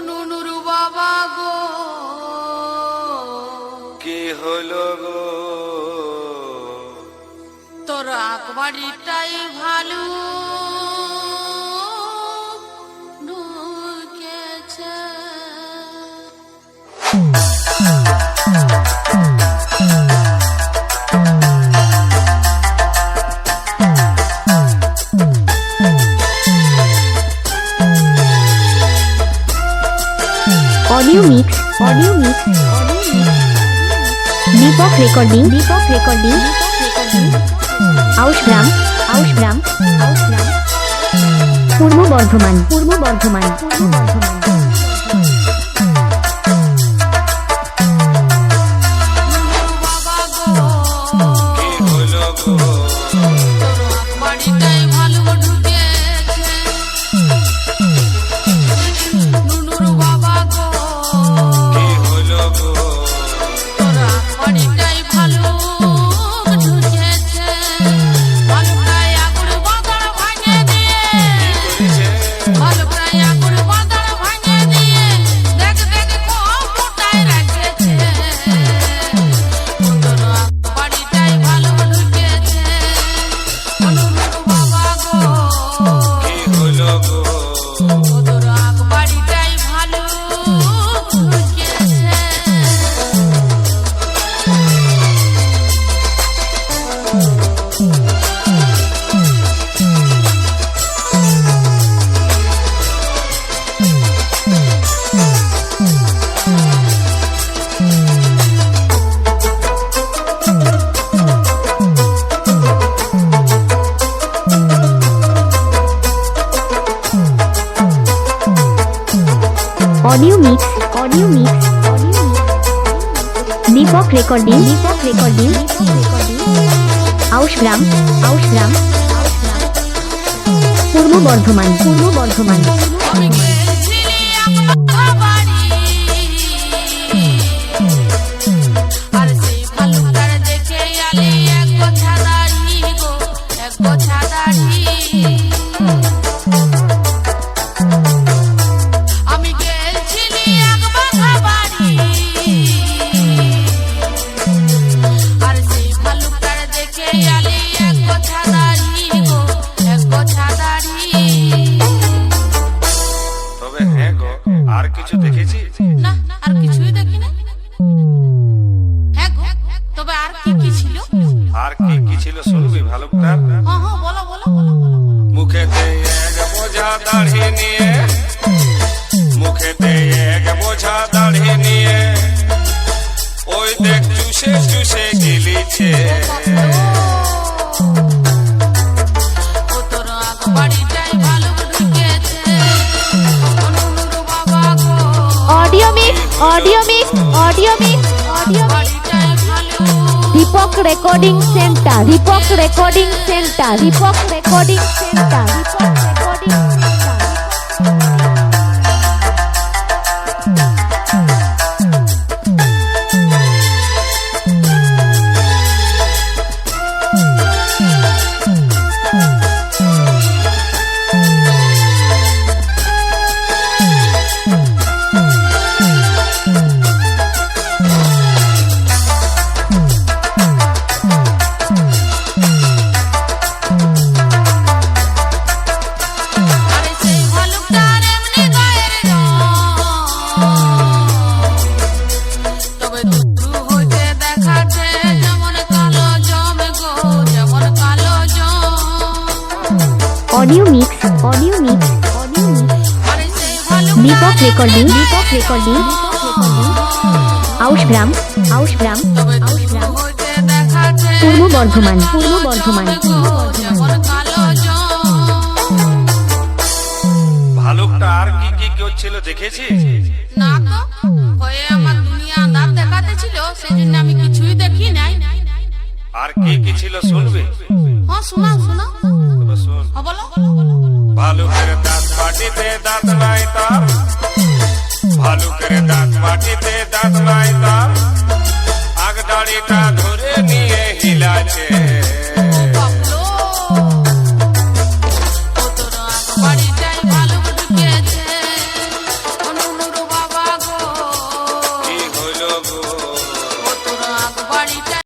নুনুর বাবা গো। কি হলো গো? তোর আকবারিটাই ভালো। Audio mix Dipak recording Dipak recording Aushgram Aushgram Aushgram Purba Bardhaman Purba Bardhaman Purba Bardhaman audio mix audio mix Dipak recording Dipak recording Aushgram Aushgram Purba Bardhaman Purba Bardhaman. আর কিছু দেখেছি না আর কিছুই দেখি না হ্যাঁ গো, তবে আর কি কি ছিল? আর কি কি ছিল শুনবি ভালুকটার হ্যাঁ হ্যাঁ বলো বলো বলো। মুখেতে এক বোঝা দাড়ি নিয়ে মুখেতে এক বোঝা দাড়ি নিয়ে ওই দেখ চুষে চুষে গিলিছে। Audio mix audio mix audio Dipak recording centre Dipak recording centre Dipak recording centre Dipak recording centre audio mix audio mix audio Dipak recording Dipak recording Aushgram Aushgram Purba Bardhaman Purba Bardhaman. ভালুকটা আর কি কি করছিল দেখেছি না তো ভয়ে আমার দুনিয়া আন্ধার দেখাতে ছিল সেই জন্য আমি কিছুই দেখি নাই। আর কি কি ছিল শুনবি? হ্যাঁ শোনাও হ্যাঁ ভালুকের দাঁত মাটিতে দাঁত তার। দাঁত মাটিতে দাঁত তার। আগ দাড়িটা ধরে নিয়ে হিলাছে